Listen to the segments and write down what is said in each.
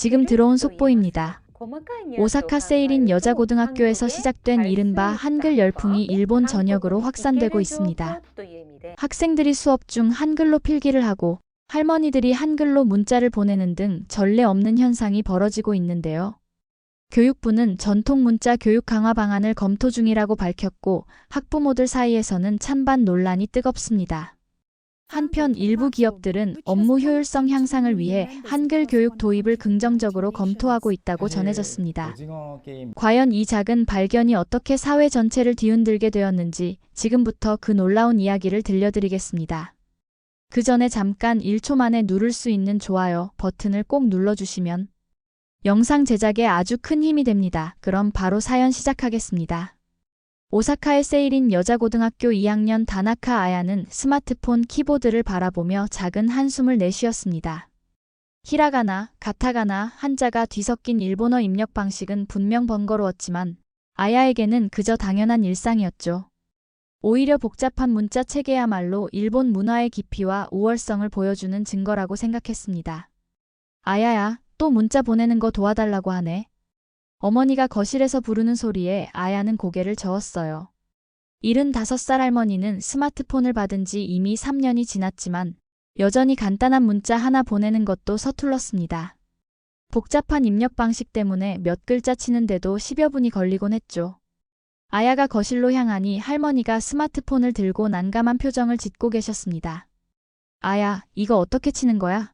지금 들어온 속보입니다. 오사카 세이린 여자 고등학교에서 시작된 이른바 한글 열풍이 일본 전역으로 확산되고 있습니다. 학생들이 수업 중 한글로 필기를 하고 할머니들이 한글로 문자를 보내는 등 전례 없는 현상이 벌어지고 있는데요. 교육부는 전통 문자 교육 강화 방안을 검토 중이라고 밝혔고 학부모들 사이에서는 찬반 논란이 뜨겁습니다. 한편 일부 기업들은 업무 효율성 향상을 위해 한글 교육 도입을 긍정적으로 검토하고 있다고 전해졌습니다. 과연 이 작은 발견이 어떻게 사회 전체를 뒤흔들게 되었는지 지금부터 그 놀라운 이야기를 들려드리겠습니다. 그 전에 잠깐 1초 만에 누를 수 있는 좋아요 버튼을 꼭 눌러주시면 영상 제작에 아주 큰 힘이 됩니다. 그럼 바로 사연 시작하겠습니다. 오사카의 세일인 여자고등학교 2학년 다나카 아야는 스마트폰 키보드를 바라보며 작은 한숨을 내쉬었습니다. 히라가나, 가타가나, 한자가 뒤섞인 일본어 입력 방식은 분명 번거로웠지만 아야에게는 그저 당연한 일상이었죠. 오히려 복잡한 문자 체계야말로 일본 문화의 깊이와 우월성을 보여주는 증거라고 생각했습니다. 아야야, 또 문자 보내는 거 도와달라고 하네. 어머니가 거실에서 부르는 소리에 아야는 고개를 저었어요. 75살 할머니는 스마트폰을 받은 지 이미 3년이 지났지만 여전히 간단한 문자 하나 보내는 것도 서툴렀습니다. 복잡한 입력 방식 때문에 몇 글자 치는데도 10여 분이 걸리곤 했죠. 아야가 거실로 향하니 할머니가 스마트폰을 들고 난감한 표정을 짓고 계셨습니다. 아야, 이거 어떻게 치는 거야?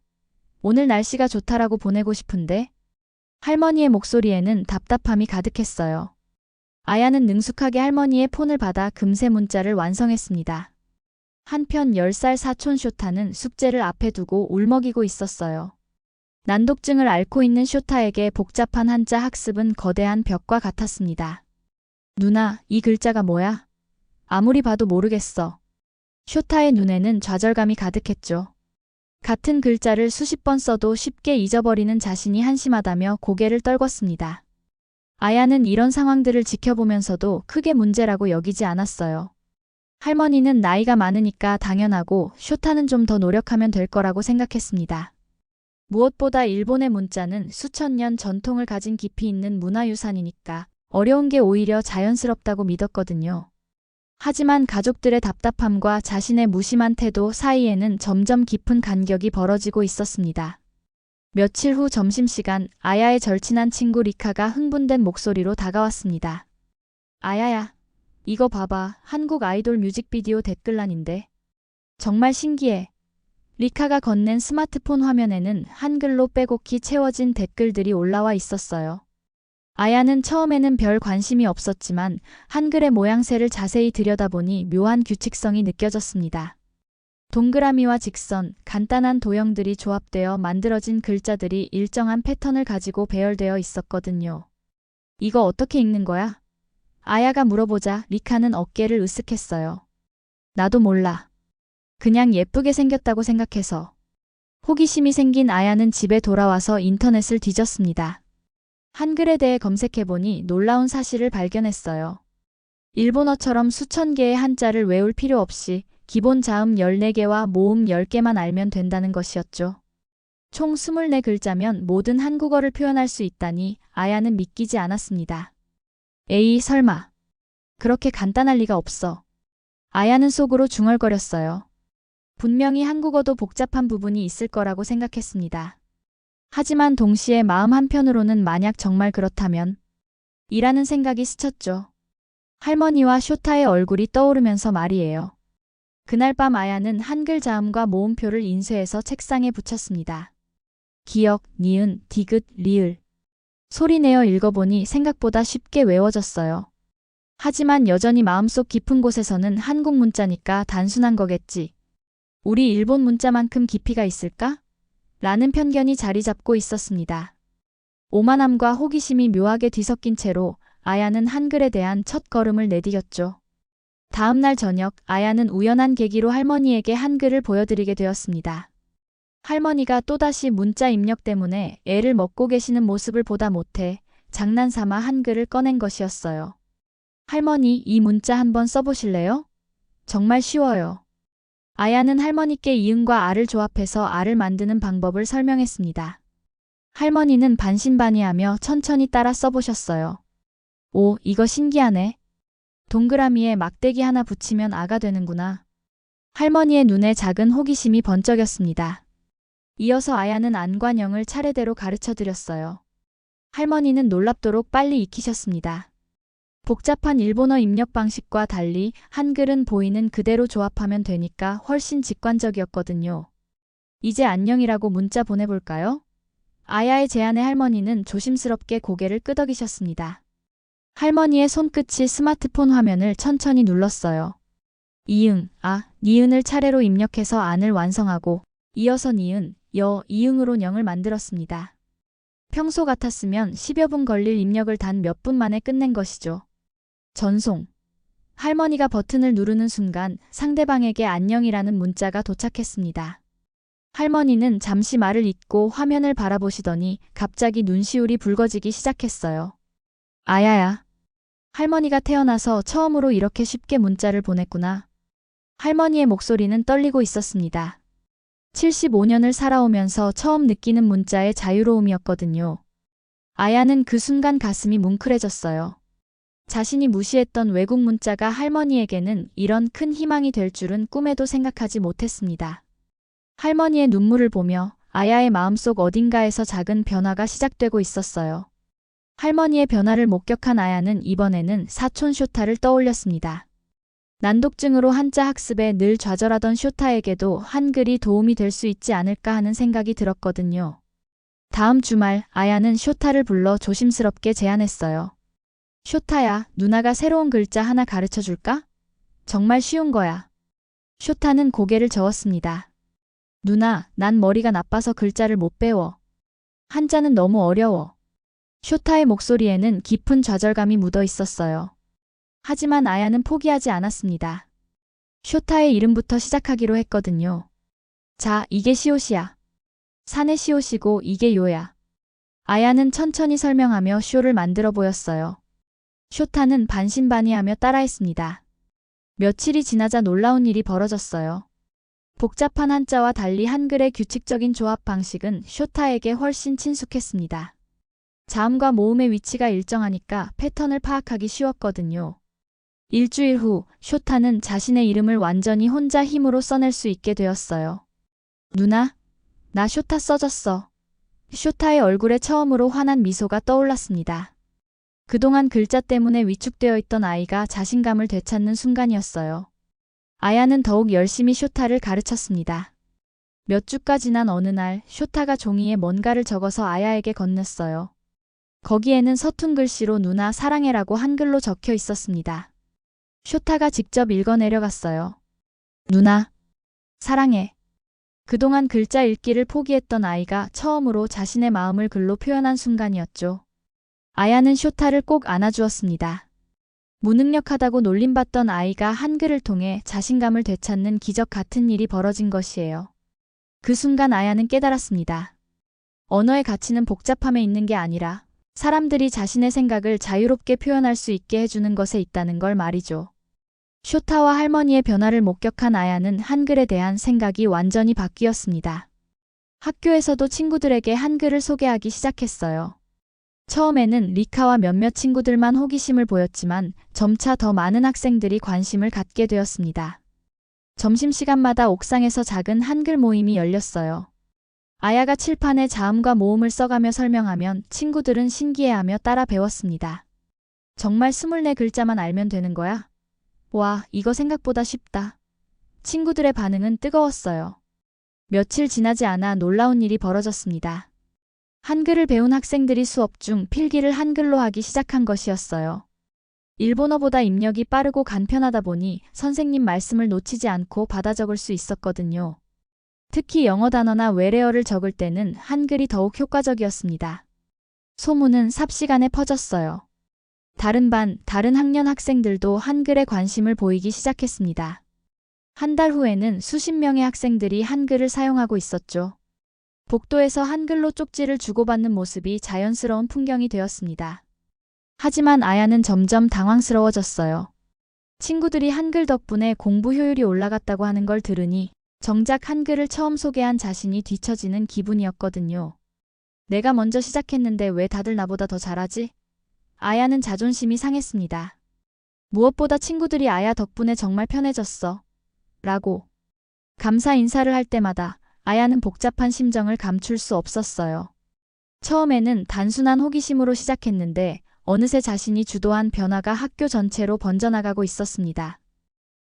오늘 날씨가 좋다라고 보내고 싶은데? 할머니의 목소리에는 답답함이 가득했어요. 아야는 능숙하게 할머니의 폰을 받아 금세 문자를 완성했습니다. 한편 10살 사촌 쇼타는 숙제를 앞에 두고 울먹이고 있었어요. 난독증을 앓고 있는 쇼타에게 복잡한 한자 학습은 거대한 벽과 같았습니다. 누나, 이 글자가 뭐야? 아무리 봐도 모르겠어. 쇼타의 눈에는 좌절감이 가득했죠. 같은 글자를 수십 번 써도 쉽게 잊어버리는 자신이 한심하다며 고개를 떨궜습니다. 아야는 이런 상황들을 지켜보면서도 크게 문제라고 여기지 않았어요. 할머니는 나이가 많으니까 당연하고 쇼타는 좀 더 노력하면 될 거라고 생각했습니다. 무엇보다 일본의 문자는 수천 년 전통을 가진 깊이 있는 문화유산이니까 어려운 게 오히려 자연스럽다고 믿었거든요. 하지만 가족들의 답답함과 자신의 무심한 태도 사이에는 점점 깊은 간격이 벌어지고 있었습니다. 며칠 후 점심시간 아야의 절친한 친구 리카가 흥분된 목소리로 다가왔습니다. 아야야, 이거 봐봐. 한국 아이돌 뮤직비디오 댓글란인데. 정말 신기해. 리카가 건넨 스마트폰 화면에는 한글로 빼곡히 채워진 댓글들이 올라와 있었어요. 아야는 처음에는 별 관심이 없었지만 한글의 모양새를 자세히 들여다보니 묘한 규칙성이 느껴졌습니다. 동그라미와 직선, 간단한 도형들이 조합되어 만들어진 글자들이 일정한 패턴을 가지고 배열되어 있었거든요. 이거 어떻게 읽는 거야? 아야가 물어보자 리카는 어깨를 으쓱했어요. 나도 몰라. 그냥 예쁘게 생겼다고 생각해서. 호기심이 생긴 아야는 집에 돌아와서 인터넷을 뒤졌습니다. 한글에 대해 검색해보니 놀라운 사실을 발견했어요. 일본어처럼 수천 개의 한자를 외울 필요 없이 기본 자음 14개와 모음 10개만 알면 된다는 것이었죠. 총 24글자면 모든 한국어를 표현할 수 있다니 아야는 믿기지 않았습니다. 에이, 설마. 그렇게 간단할 리가 없어. 아야는 속으로 중얼거렸어요. 분명히 한국어도 복잡한 부분이 있을 거라고 생각했습니다. 하지만 동시에 마음 한편으로는 만약 정말 그렇다면 이라는 생각이 스쳤죠. 할머니와 쇼타의 얼굴이 떠오르면서 말이에요. 그날 밤 아야는 한글 자음과 모음표를 인쇄해서 책상에 붙였습니다. 기역, 니은, 디귿, 리을. 소리내어 읽어보니 생각보다 쉽게 외워졌어요. 하지만 여전히 마음속 깊은 곳에서는 한국 문자니까 단순한 거겠지. 우리 일본 문자만큼 깊이가 있을까? 라는 편견이 자리 잡고 있었습니다. 오만함과 호기심이 묘하게 뒤섞인 채로 아야는 한글에 대한 첫 걸음을 내디뎠죠. 다음 날 저녁 아야는 우연한 계기로 할머니에게 한글을 보여드리게 되었습니다. 할머니가 또다시 문자 입력 때문에 애를 먹고 계시는 모습을 보다 못해 장난삼아 한글을 꺼낸 것이었어요. 할머니, 이 문자 한번 써보실래요? 정말 쉬워요. 아야는 할머니께 이응과 아를 조합해서 아를 만드는 방법을 설명했습니다. 할머니는 반신반의하며 천천히 따라 써보셨어요. 오, 이거 신기하네. 동그라미에 막대기 하나 붙이면 아가 되는구나. 할머니의 눈에 작은 호기심이 번쩍였습니다. 이어서 아야는 안관영을 차례대로 가르쳐 드렸어요. 할머니는 놀랍도록 빨리 익히셨습니다. 복잡한 일본어 입력 방식과 달리 한글은 보이는 그대로 조합하면 되니까 훨씬 직관적이었거든요. 이제 안녕이라고 문자 보내볼까요? 아야의 제안에 할머니는 조심스럽게 고개를 끄덕이셨습니다. 할머니의 손끝이 스마트폰 화면을 천천히 눌렀어요. 이응, 아, 니은을 차례로 입력해서 안을 완성하고 이어서 니은, 여, 이응으로 영을 만들었습니다. 평소 같았으면 10여 분 걸릴 입력을 단 몇 분 만에 끝낸 것이죠. 전송. 할머니가 버튼을 누르는 순간 상대방에게 안녕이라는 문자가 도착했습니다. 할머니는 잠시 말을 잇고 화면을 바라보시더니 갑자기 눈시울이 붉어지기 시작했어요. 아야야. 할머니가 태어나서 처음으로 이렇게 쉽게 문자를 보냈구나. 할머니의 목소리는 떨리고 있었습니다. 75년을 살아오면서 처음 느끼는 문자의 자유로움이었거든요. 아야는 그 순간 가슴이 뭉클해졌어요. 자신이 무시했던 외국 문자가 할머니에게는 이런 큰 희망이 될 줄은 꿈에도 생각하지 못했습니다. 할머니의 눈물을 보며 아야의 마음속 어딘가에서 작은 변화가 시작되고 있었어요. 할머니의 변화를 목격한 아야는 이번에는 사촌 쇼타를 떠올렸습니다. 난독증으로 한자 학습에 늘 좌절하던 쇼타에게도 한글이 도움이 될 수 있지 않을까 하는 생각이 들었거든요. 다음 주말 아야는 쇼타를 불러 조심스럽게 제안했어요. 쇼타야, 누나가 새로운 글자 하나 가르쳐 줄까? 정말 쉬운 거야. 쇼타는 고개를 저었습니다. 누나, 난 머리가 나빠서 글자를 못 배워. 한자는 너무 어려워. 쇼타의 목소리에는 깊은 좌절감이 묻어 있었어요. 하지만 아야는 포기하지 않았습니다. 쇼타의 이름부터 시작하기로 했거든요. 자, 이게 시옷이야. 산의 시옷이고 이게 요야. 아야는 천천히 설명하며 쇼를 만들어 보였어요. 쇼타는 반신반의하며 따라했습니다. 며칠이 지나자 놀라운 일이 벌어졌어요. 복잡한 한자와 달리 한글의 규칙적인 조합 방식은 쇼타에게 훨씬 친숙했습니다. 자음과 모음의 위치가 일정하니까 패턴을 파악하기 쉬웠거든요. 일주일 후 쇼타는 자신의 이름을 완전히 혼자 힘으로 써낼 수 있게 되었어요. 누나, 나 쇼타 써졌어. 쇼타의 얼굴에 처음으로 환한 미소가 떠올랐습니다. 그동안 글자 때문에 위축되어 있던 아이가 자신감을 되찾는 순간이었어요. 아야는 더욱 열심히 쇼타를 가르쳤습니다. 몇 주가 지난 어느 날 쇼타가 종이에 뭔가를 적어서 아야에게 건넸어요. 거기에는 서툰 글씨로 누나 사랑해라고 한글로 적혀 있었습니다. 쇼타가 직접 읽어 내려갔어요. 누나, 사랑해. 그동안 글자 읽기를 포기했던 아이가 처음으로 자신의 마음을 글로 표현한 순간이었죠. 아야는 쇼타를 꼭 안아주었습니다. 무능력하다고 놀림받던 아이가 한글을 통해 자신감을 되찾는 기적 같은 일이 벌어진 것이에요. 그 순간 아야는 깨달았습니다. 언어의 가치는 복잡함에 있는 게 아니라 사람들이 자신의 생각을 자유롭게 표현할 수 있게 해주는 것에 있다는 걸 말이죠. 쇼타와 할머니의 변화를 목격한 아야는 한글에 대한 생각이 완전히 바뀌었습니다. 학교에서도 친구들에게 한글을 소개하기 시작했어요. 처음에는 리카와 몇몇 친구들만 호기심을 보였지만 점차 더 많은 학생들이 관심을 갖게 되었습니다. 점심시간마다 옥상에서 작은 한글 모임이 열렸어요. 아야가 칠판에 자음과 모음을 써가며 설명하면 친구들은 신기해하며 따라 배웠습니다. 정말 24글자만 알면 되는 거야? 와, 이거 생각보다 쉽다. 친구들의 반응은 뜨거웠어요. 며칠 지나지 않아 놀라운 일이 벌어졌습니다. 한글을 배운 학생들이 수업 중 필기를 한글로 하기 시작한 것이었어요. 일본어보다 입력이 빠르고 간편하다 보니 선생님 말씀을 놓치지 않고 받아 적을 수 있었거든요. 특히 영어 단어나 외래어를 적을 때는 한글이 더욱 효과적이었습니다. 소문은 삽시간에 퍼졌어요. 다른 반, 다른 학년 학생들도 한글에 관심을 보이기 시작했습니다. 한 달 후에는 수십 명의 학생들이 한글을 사용하고 있었죠. 복도에서 한글로 쪽지를 주고받는 모습이 자연스러운 풍경이 되었습니다. 하지만 아야는 점점 당황스러워졌어요. 친구들이 한글 덕분에 공부 효율이 올라갔다고 하는 걸 들으니 정작 한글을 처음 소개한 자신이 뒤처지는 기분이었거든요. 내가 먼저 시작했는데 왜 다들 나보다 더 잘하지? 아야는 자존심이 상했습니다. 무엇보다 친구들이 아야 덕분에 정말 편해졌어. 라고. 감사 인사를 할 때마다 아야는 복잡한 심정을 감출 수 없었어요. 처음에는 단순한 호기심으로 시작했는데 어느새 자신이 주도한 변화가 학교 전체로 번져나가고 있었습니다.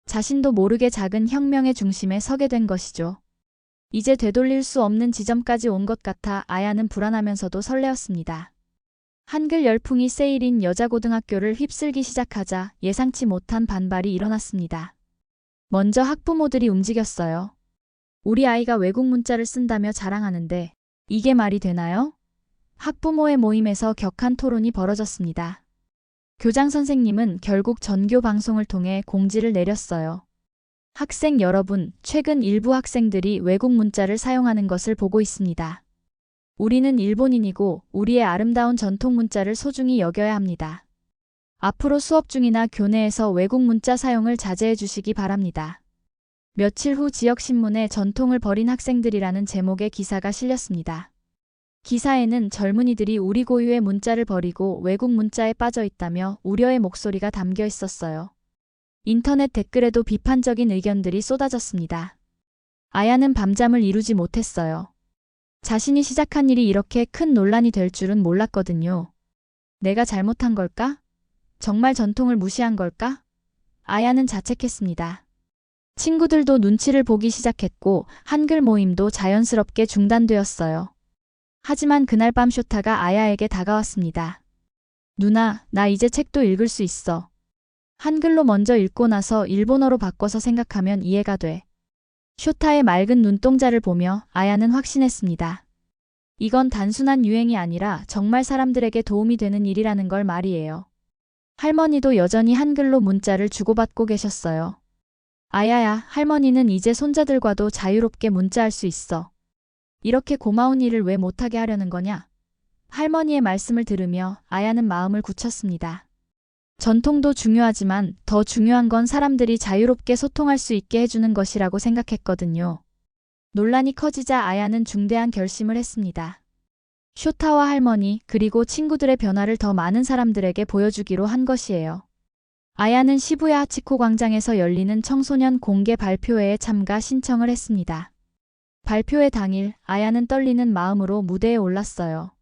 자신도 모르게 작은 혁명의 중심에 서게 된 것이죠. 이제 되돌릴 수 없는 지점까지 온 것 같아 아야는 불안하면서도 설레었습니다. 한글 열풍이 세일인 여자고등학교를 휩쓸기 시작하자 예상치 못한 반발이 일어났습니다. 먼저 학부모들이 움직였어요. 우리 아이가 외국 문자를 쓴다며 자랑하는데 이게 말이 되나요? 학부모의 모임에서 격한 토론이 벌어졌습니다. 교장 선생님은 결국 전교 방송을 통해 공지를 내렸어요. 학생 여러분, 최근 일부 학생들이 외국 문자를 사용하는 것을 보고 있습니다. 우리는 일본인이고 우리의 아름다운 전통 문자를 소중히 여겨야 합니다. 앞으로 수업 중이나 교내에서 외국 문자 사용을 자제해 주시기 바랍니다. 며칠 후 지역신문에 전통을 버린 학생들이라는 제목의 기사가 실렸습니다. 기사에는 젊은이들이 우리 고유의 문자를 버리고 외국 문자에 빠져 있다며 우려의 목소리가 담겨 있었어요. 인터넷 댓글에도 비판적인 의견들이 쏟아졌습니다. 아야는 밤잠을 이루지 못했어요. 자신이 시작한 일이 이렇게 큰 논란이 될 줄은 몰랐거든요. 내가 잘못한 걸까? 정말 전통을 무시한 걸까? 아야는 자책했습니다. 친구들도 눈치를 보기 시작했고 한글 모임도 자연스럽게 중단되었어요. 하지만 그날 밤 쇼타가 아야에게 다가왔습니다. 누나, 나 이제 책도 읽을 수 있어. 한글로 먼저 읽고 나서 일본어로 바꿔서 생각하면 이해가 돼. 쇼타의 맑은 눈동자를 보며 아야는 확신했습니다. 이건 단순한 유행이 아니라 정말 사람들에게 도움이 되는 일이라는 걸 말이에요. 할머니도 여전히 한글로 문자를 주고받고 계셨어요. 아야야, 할머니는 이제 손자들과도 자유롭게 문자할 수 있어. 이렇게 고마운 일을 왜 못하게 하려는 거냐? 할머니의 말씀을 들으며 아야는 마음을 굳혔습니다. 전통도 중요하지만 더 중요한 건 사람들이 자유롭게 소통할 수 있게 해주는 것이라고 생각했거든요. 논란이 커지자 아야는 중대한 결심을 했습니다. 쇼타와 할머니 그리고 친구들의 변화를 더 많은 사람들에게 보여주기로 한 것이에요. 아야는 시부야 하치코 광장에서 열리는 청소년 공개 발표회에 참가 신청을 했습니다. 발표회 당일 아야는 떨리는 마음으로 무대에 올랐어요.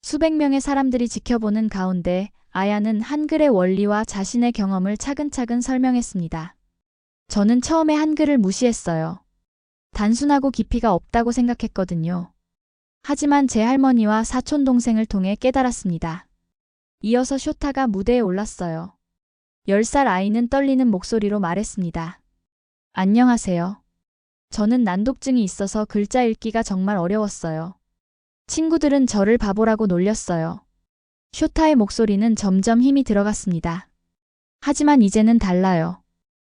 수백 명의 사람들이 지켜보는 가운데 아야는 한글의 원리와 자신의 경험을 차근차근 설명했습니다. 저는 처음에 한글을 무시했어요. 단순하고 깊이가 없다고 생각했거든요. 하지만 제 할머니와 사촌 동생을 통해 깨달았습니다. 이어서 쇼타가 무대에 올랐어요. 10살 아이는 떨리는 목소리로 말했습니다. 안녕하세요. 저는 난독증이 있어서 글자 읽기가 정말 어려웠어요. 친구들은 저를 바보라고 놀렸어요. 쇼타의 목소리는 점점 힘이 들어갔습니다. 하지만 이제는 달라요.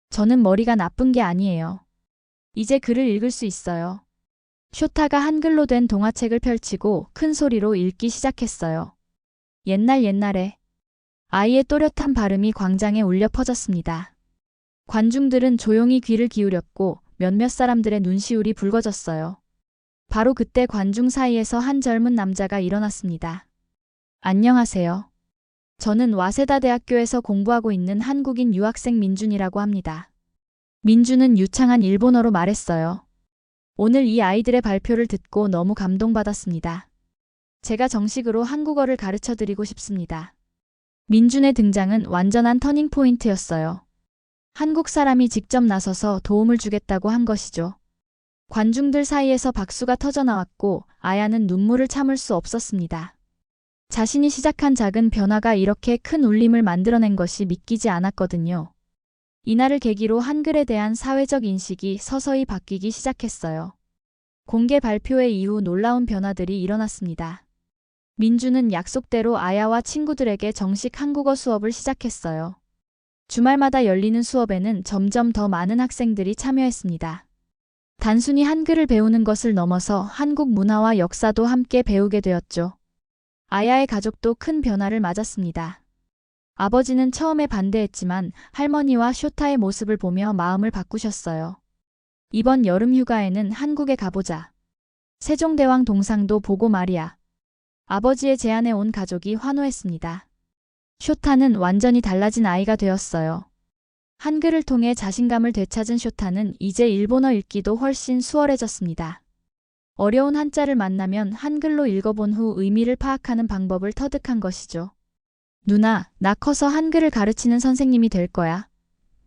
저는 머리가 나쁜 게 아니에요. 이제 글을 읽을 수 있어요. 쇼타가 한글로 된 동화책을 펼치고 큰 소리로 읽기 시작했어요. 옛날 옛날에 아이의 또렷한 발음이 광장에 울려 퍼졌습니다. 관중들은 조용히 귀를 기울였고 몇몇 사람들의 눈시울이 붉어졌어요. 바로 그때 관중 사이에서 한 젊은 남자가 일어났습니다. 안녕하세요. 저는 와세다 대학교에서 공부하고 있는 한국인 유학생 민준이라고 합니다. 민준은 유창한 일본어로 말했어요. 오늘 이 아이들의 발표를 듣고 너무 감동받았습니다. 제가 정식으로 한국어를 가르쳐 드리고 싶습니다. 민준의 등장은 완전한 터닝 포인트였어요. 한국 사람이 직접 나서서 도움을 주겠다고 한 것이죠. 관중들 사이에서 박수가 터져 나왔고 아야는 눈물을 참을 수 없었습니다. 자신이 시작한 작은 변화가 이렇게 큰 울림을 만들어낸 것이 믿기지 않았거든요. 이날을 계기로 한글에 대한 사회적 인식이 서서히 바뀌기 시작했어요. 공개 발표회 이후 놀라운 변화들이 일어났습니다. 민주는 약속대로 아야와 친구들에게 정식 한국어 수업을 시작했어요. 주말마다 열리는 수업에는 점점 더 많은 학생들이 참여했습니다. 단순히 한글을 배우는 것을 넘어서 한국 문화와 역사도 함께 배우게 되었죠. 아야의 가족도 큰 변화를 맞았습니다. 아버지는 처음에 반대했지만 할머니와 쇼타의 모습을 보며 마음을 바꾸셨어요. 이번 여름 휴가에는 한국에 가보자. 세종대왕 동상도 보고 말이야. 아버지의 제안에 온 가족이 환호했습니다. 쇼타는 완전히 달라진 아이가 되었어요. 한글을 통해 자신감을 되찾은 쇼타는 이제 일본어 읽기도 훨씬 수월해졌습니다. 어려운 한자를 만나면 한글로 읽어본 후 의미를 파악하는 방법을 터득한 것이죠. 누나, 나 커서 한글을 가르치는 선생님이 될 거야.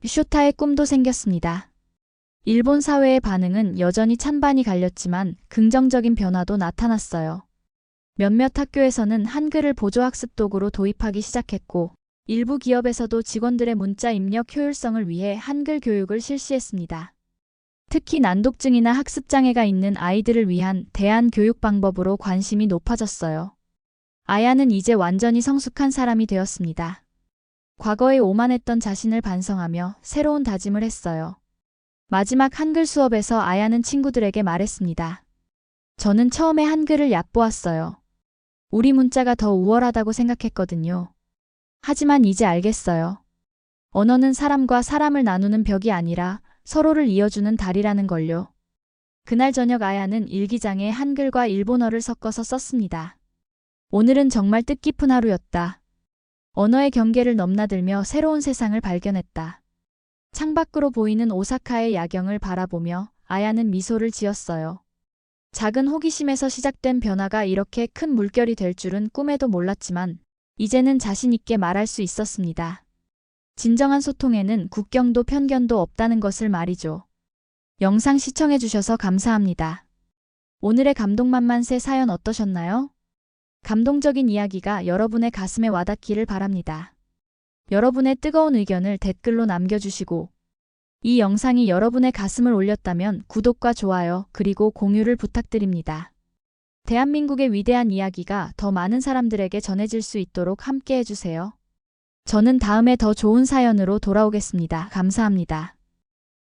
쇼타의 꿈도 생겼습니다. 일본 사회의 반응은 여전히 찬반이 갈렸지만 긍정적인 변화도 나타났어요. 몇몇 학교에서는 한글을 보조학습 도구로 도입하기 시작했고, 일부 기업에서도 직원들의 문자 입력 효율성을 위해 한글 교육을 실시했습니다. 특히 난독증이나 학습장애가 있는 아이들을 위한 대안 교육 방법으로 관심이 높아졌어요. 아야는 이제 완전히 성숙한 사람이 되었습니다. 과거에 오만했던 자신을 반성하며 새로운 다짐을 했어요. 마지막 한글 수업에서 아야는 친구들에게 말했습니다. 저는 처음에 한글을 얕보았어요. 우리 문자가 더 우월하다고 생각했거든요. 하지만 이제 알겠어요. 언어는 사람과 사람을 나누는 벽이 아니라 서로를 이어주는 다리라는 걸요. 그날 저녁 아야는 일기장에 한글과 일본어를 섞어서 썼습니다. 오늘은 정말 뜻깊은 하루였다. 언어의 경계를 넘나들며 새로운 세상을 발견했다. 창밖으로 보이는 오사카의 야경을 바라보며 아야는 미소를 지었어요. 작은 호기심에서 시작된 변화가 이렇게 큰 물결이 될 줄은 꿈에도 몰랐지만 이제는 자신 있게 말할 수 있었습니다. 진정한 소통에는 국경도 편견도 없다는 것을 말이죠. 영상 시청해주셔서 감사합니다. 오늘의 감동만만세 사연 어떠셨나요? 감동적인 이야기가 여러분의 가슴에 와닿기를 바랍니다. 여러분의 뜨거운 의견을 댓글로 남겨주시고 이 영상이 여러분의 가슴을 올렸다면 구독과 좋아요 그리고 공유를 부탁드립니다. 대한민국의 위대한 이야기가 더 많은 사람들에게 전해질 수 있도록 함께 해주세요. 저는 다음에 더 좋은 사연으로 돌아오겠습니다. 감사합니다.